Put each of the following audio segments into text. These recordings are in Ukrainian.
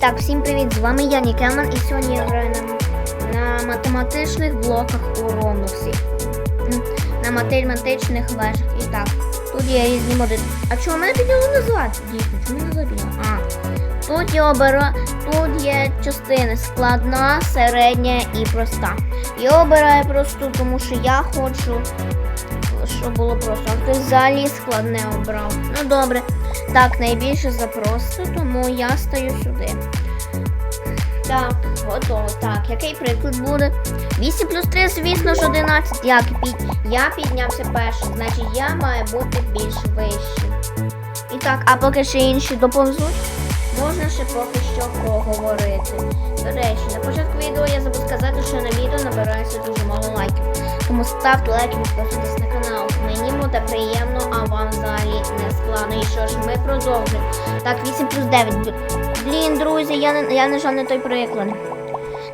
Так, всім привіт! З вами я, Нікелман, і сьогодні я граю на, на математичних блоках у Ронусі. На математичних вежах. І так, тут є різні моди. А чого мене підняло назад? Дійсно, чому не забіла? А. Тут я обираю, тут є частини складна, середня і проста. Я обираю просту, тому що я хочу, щоб було просто. А хтось взагалі складне обрав. Ну добре. Так, найбільше запросто, тому я стаю сюди. Так, готово. Так, який приклад буде? 8 плюс 3, звісно ж, 11. Як під... Я піднявся перший, значить я маю бути більш вищим. І так, а поки ще інші доповзуть, можна ще поки що поговорити. До речі, на початку відео я забув сказати, що на відео набирається дуже мало лайків. Тому ставте лайки, підписуйтесь на канал. Мені буде приємно, а вам взагалі не складно. І що ж, ми продовжуємо. Так, 8 плюс 9. Б- Блін, друзі, я не я нажав не той приклад.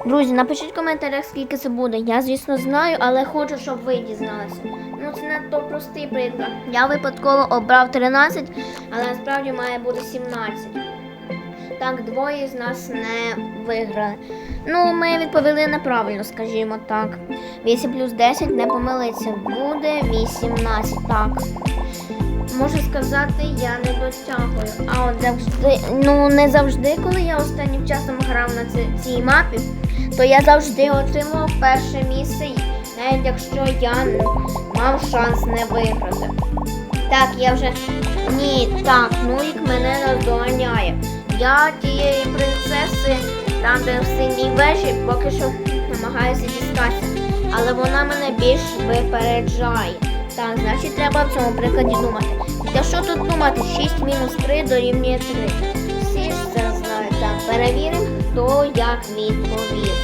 Друзі, напишіть в коментарях, скільки це буде. Я, звісно, знаю, але хочу, щоб ви дізналися. Ну, це надто простий приклад. Я випадково обрав 13, але насправді має бути 17. Так, двоє з нас не виграли. Ну, ми відповіли неправильно, скажімо так. 8 плюс 10 не помилиться. Буде 18. Так. Можу сказати, я не дотягую. А от завжди, ну не завжди, коли я останнім часом грав на ці- цій мапі, то я завжди отримував перше місце, навіть якщо я мав шанс не виграти. Так, я вже. Ні, так, Нулік мене наздоганяє. Я тієї принцеси, там де в синій вежі, поки що намагаюся дістатися. Але вона мене більш випереджає. Так, значить треба в цьому прикладі думати. Та що тут думати? 6 мінус 3 дорівнює 3. Всі ж це знають. Так, перевіримо, хто як відповів.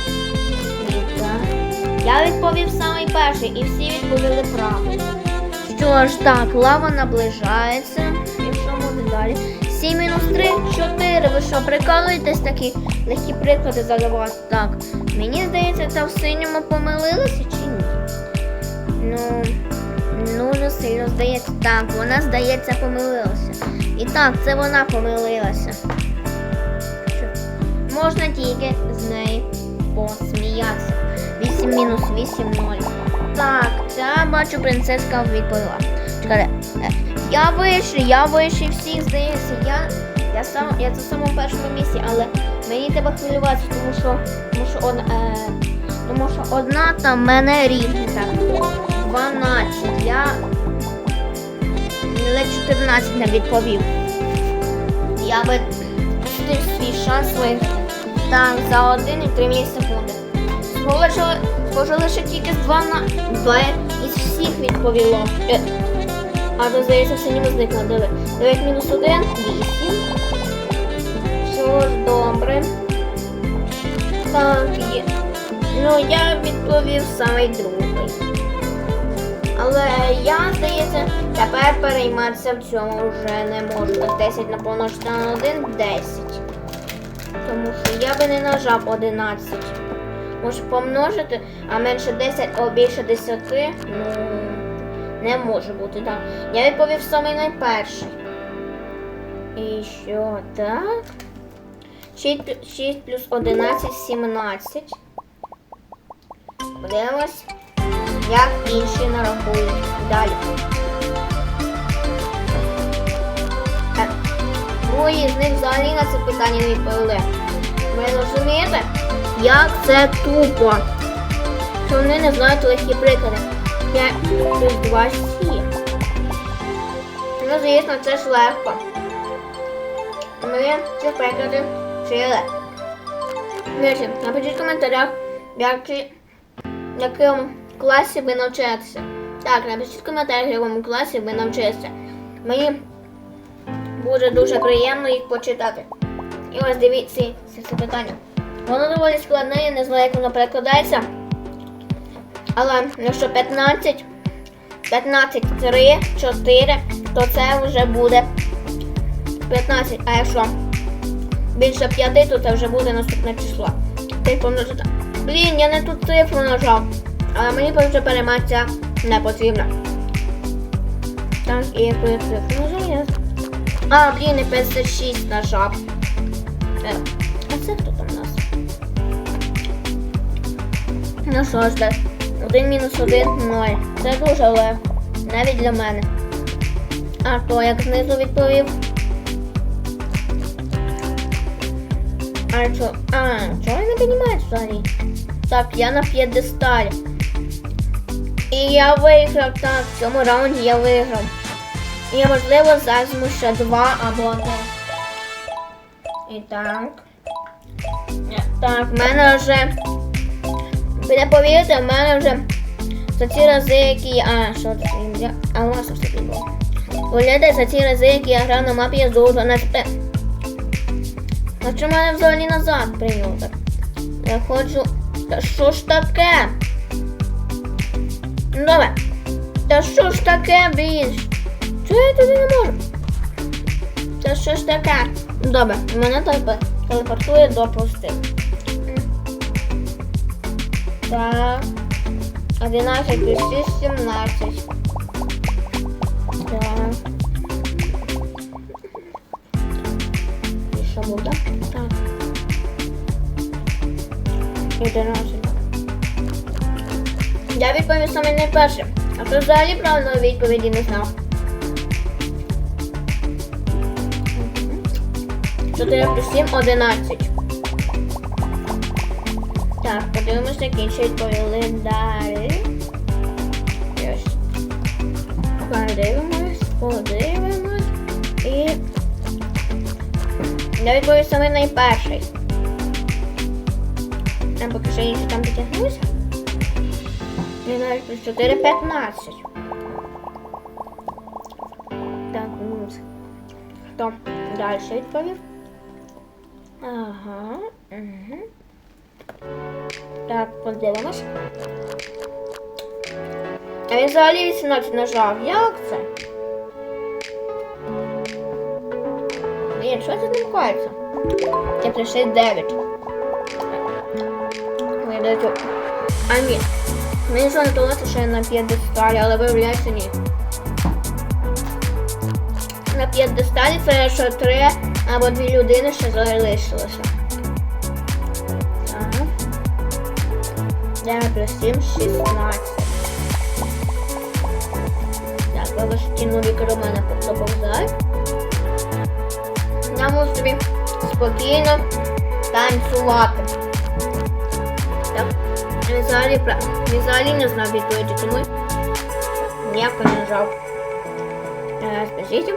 Я відповів самий перший і всі відповіли правильно. Що ж, так, лава наближається. І що буде далі? 7 мінус 3, 4. Ви що, прикалуєтесь такі легкі приклади заливати? Так, мені здається, це в синьому помилилися чи ні? Ну, дуже сильно здається. Так, вона, здається, помилилася. І так, це вона помилилася. Можна тільки з неї посміятися. 8 мінус 8 0. Так, ця бачу, принцеска відповіла. Чекайте, е, я вищий, я вищий всіх, здається. Я, я, сам, я це в самому першому місці, але мені треба хвилюватися, тому що, тому що, од, е, тому що одна там мене рівня. Так, 12. Я ледь 14 не відповів. Я би свій шанс. Так, за 1 і 3 мілісекунди. Схоже, схоже лише тільки з 2 на 2 із всіх відповіло. А то здається, все ніби зникло. Диви. 9 мінус 1, 8. Все ж добре. Так, є. Ну, я відповів самий другий. Але я, здається, тепер перейматися в цьому вже не можу. 10 на помножити на 1 10. Тому що я би не нажав 11. Може помножити, а менше 10, а більше 10, ну не може бути, так. Я відповів самий найперший. І що так? 6, 6 плюс 11 17. Подивимось, як інші нарахують. Далі. Так. Двоє з них взагалі на це питання не відповіли. Ви розумієте, як це тупо? Що вони не знають легкі приклади. 5 плюс 2 7. Ну, звісно, це ж легко. Ми ці приклади вчили. Речі, напишіть в коментарях, які, в якому класі ви навчаєтеся. Так, напишіть в коментарях, в якому класі ви навчаєтеся. Мені буде дуже приємно їх почитати. І ось дивіться це все питання. Воно доволі складне, я не знаю, як воно перекладається. Але якщо 15, 15, 3, 4, то це вже буде 15. А якщо більше 5, то це вже буде наступне число. Ти помножити. Блін, я не ту цифру нажав. Але мені вже перейматися не потрібно. Так, і яку я цифру нажав? А, блін, і 56 нажав. Е, Це хто там у нас? Ну що ж, так. Один мінус один ноль. Це дуже легко. Навіть для мене. А то як знизу відповів. А що? А, чого я не піднімаю взагалі? Так, я на п'єдесталі. І я виграв, так, в цьому раунді я виграв. І можливо, зазьму ще два або один. І так. Так, в мене вже. Ви не в мене вже за ці рази, які я. А, що це? Я... А у вас все було. Виглядає за ці рази, які я грав на мапі, я здобув 12. А що мене взагалі назад прийняв так? Я хочу. Та що ж таке? Ну добре. Та що ж таке, блін? Чого я туди не можу? Та що ж таке? Добре, мене телепо- телепортує до пусти. Так. 11 плюс 6, 17. Так. І що буде? Так. 11. Я відповів саме найперше. А хто взагалі правильної відповіді не знав? 4 плюс 7 11. Так, подивимося, які ще відповіли далі. Подивимось, подивимось. І. Я відповів саме найперший. Там поки що інші там дотягнуся. І навіть плюс 4 15. Так, ну. Хто далі відповів? Ага. Угу. Так, подивимось. А він взагалі 18 нажав. Як це? Ні, що це не коїться? Я прийшли 9. Ой, дайте. А ні. Мені толося, що я на п'єдесталі, але виявляється ні. На п'єдесталі це що три або дві людини ще залишилося. 9 плюс 7, 16. Так, ви ж ті нові мене поповзають. Я можу собі спокійно танцювати. Так, він взагалі, взагалі не знав відповіді, тому ніяко не нажав. Е, Скажіть.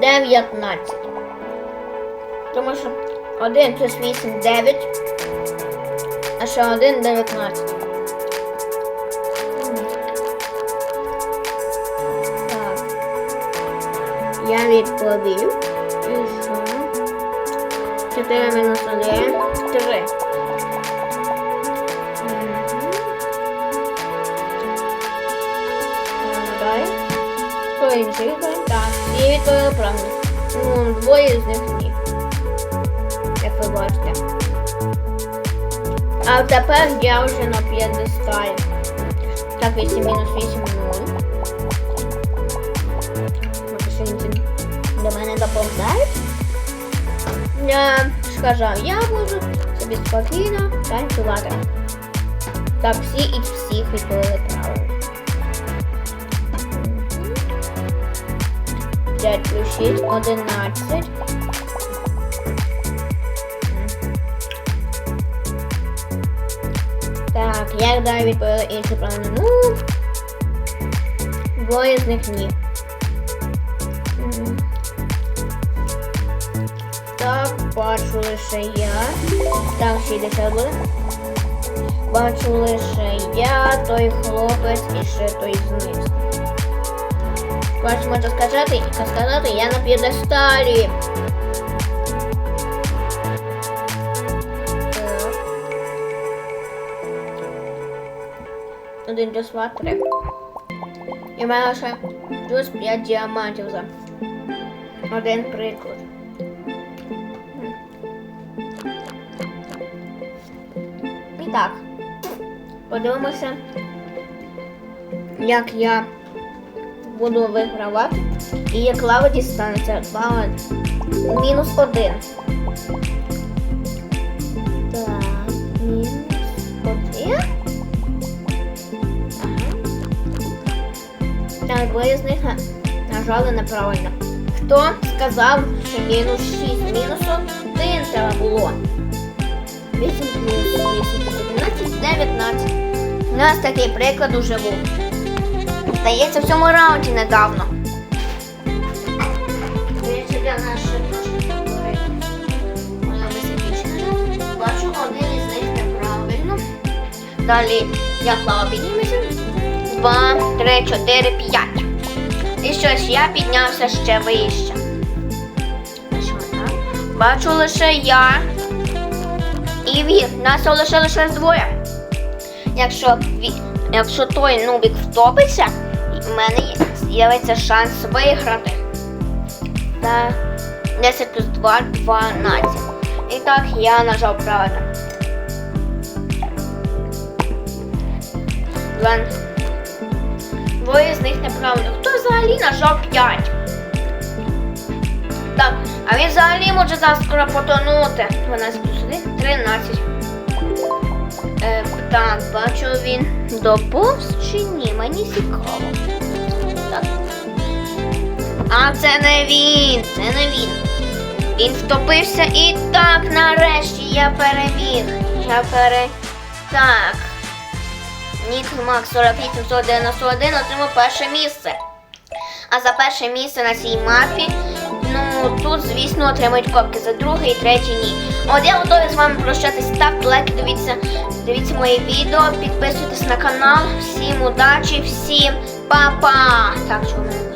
19. Тому що 1 плюс 8 9. А ще 1 19. Так. Я відповів. І що? 4 мінус 1. 3. Далі. Хто інший? Так. І відповіли правильно. Ну, двоє з них ні. Як ви бачите. А тепер я вже на п'єдесталі. Так, 8 мінус 8 0. Може, що інші до мене доповзають. Я сказав, я можу собі спокійно танцювати. Так, всі і всіх відповіли правильно. 5 плюс 6, 11. Так, як далі відповіли інші правильно? Ну, двоє з них ні. Так, бачу лише я. Так, 60 буде. Бачу лише я, той хлопець і ще той знизу. Бачу, можна сказати, сказати, я на п'єдесталі. 1, 2, 2, 3. І в мене ще плюс 5 діамантів за один приклад. І так, подивимося, як я буду вигравати і як лава дістанеться. Лава мінус один. Двоє з них нажали неправильно. Хто сказав, що мінус 6 мінусу 1 треба було? 8 плюс 8, 11, 19. У нас такий приклад уже був. Здається, в цьому раунді недавно. Бачу, один із них неправильно. Далі я клава піднімуся. Два, три, чотири, п'ять. І щось я піднявся ще вище. Бачу лише я. І він. Нас залишилося двоє. Якщо, якщо той нубік втопиться, в мене з'явиться шанс виграти. Та 10 плюс 2 12. І так я нажав правильно. Два. Двоє з них неправильно. Хто взагалі нажав 5? Так, а він взагалі може зараз скоро потонути. 12 плюс 1, 13. Е, так, бачу він доповз чи ні, мені цікаво. Так. А це не він, це не він. Він втопився і так, нарешті я переміг. Я пере. Так. Нік Мак 48191 отримав перше місце. А за перше місце на цій мапі, ну тут, звісно, отримують копки за друге і третє ні. От я готовий з вами прощатись. Ставте лайки, дивіться, дивіться моє відео, підписуйтесь на канал. Всім удачі, всім па-па! Так, мене